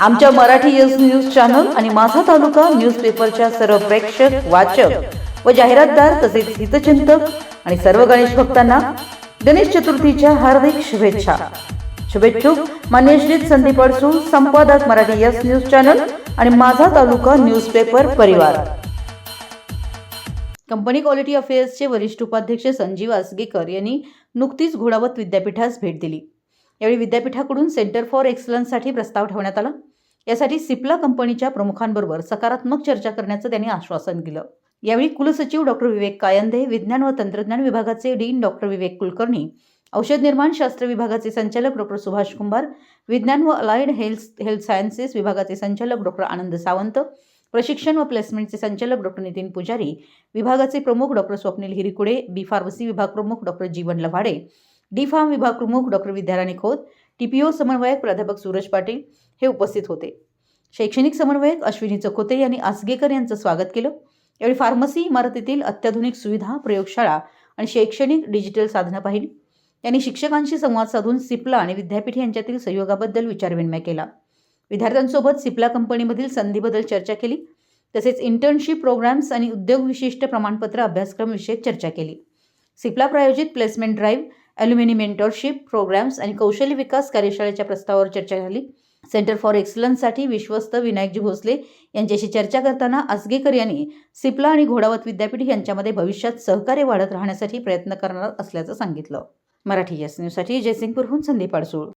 आमच्या Marathi yes news channel आणि माझा तालुका न्यूजपेपरच्या सर्व प्रेक्षक वाचक व जाहिरातदार तसेच हितचिंतक आणि सर्व गणेश भक्तांना गणेश चतुर्थीच्या हार्दिक शुभेच्छा. शुभेच्छुक मान्य श्री संदीप अडसूळ संपादक मराठी यस न्यूज चॅनल आणि माझा तालुका न्यूजपेपर परिवार. कंपनी क्वालिटी अफेअर्सचे वरिष्ठ उपाध्यक्ष संजीव आसगेकर यांनी नुकतीच घोडावत विद्यापीठास भेट दिली. यावेळी विद्यापीठाकडून सेंटर फॉर एक्सलन्ससाठी प्रस्ताव ठेवण्यात आला. यासाठी सिप्ला कंपनीच्या प्रमुखांबरोबर सकारात्मक चर्चा करण्याचं त्यांनी आश्वासन दिलं. यावेळी कुलसचिव डॉक्टर विवेक कायंदे विज्ञान व तंत्रज्ञान विभागाचे डीन डॉक्टर विवेक कुलकर्णी औषध निर्माण शास्त्र विभागाचे संचालक डॉक्टर सुभाष कुंभार विज्ञान व अलाइड हेल्थ हेल्थ सायन्सेस विभागाचे संचालक डॉक्टर आनंद सावंत प्रशिक्षण व प्लेसमेंटचे संचालक डॉक्टर नितीन पुजारी विभागाचे प्रमुख doctor Swapnil Hirikude B pharmacy विभाग प्रमुख doctor Jeevan Labhade D pharm विभाग प्रमुख doctor Vidyarani Khot T P O समन्वयक प्राध्यापक सूरज पाटील हे उपस्थित होते. शैक्षणिक समन्वयक अश्विनी चकोते यांनी आसगेकर यांचं स्वागत केलं. यावेळी फार्मसी इमारतीतील अत्याधुनिक सुविधा प्रयोगशाळा आणि शैक्षणिक डिजिटल साधनं पाहिली. त्यांनी शिक्षकांशी संवाद साधून सिप्ला आणि विद्यापीठ यांच्यातील सहयोगाबद्दल विचारविनिमय केला. विद्यार्थ्यांसोबत सिप्ला कंपनीमधील संधीबद्दल चर्चा केली. तसेच इंटर्नशिप प्रोग्राम्स आणि उद्योग विशिष्ट प्रमाणपत्र अभ्यासक्रम विषयक चर्चा केली. सिप्ला प्रायोजित placement drive alumni mentorship programmes आणि कौशल्य विकास कार्यशाळेच्या प्रस्तावावर चर्चा झाली. सेंटर फॉर एक्सलन्ससाठी विश्वस्त विनायकजी भोसले यांच्याशी चर्चा करताना आसगेकर यांनी सिप्ला आणि घोडावत विद्यापीठ यांच्यामध्ये भविष्यात सहकार्य वाढत राहण्यासाठी प्रयत्न करणार असल्याचं सांगितलं. मराठी यस न्यूजसाठी जयसिंगपूरहून संदीप अडसूळ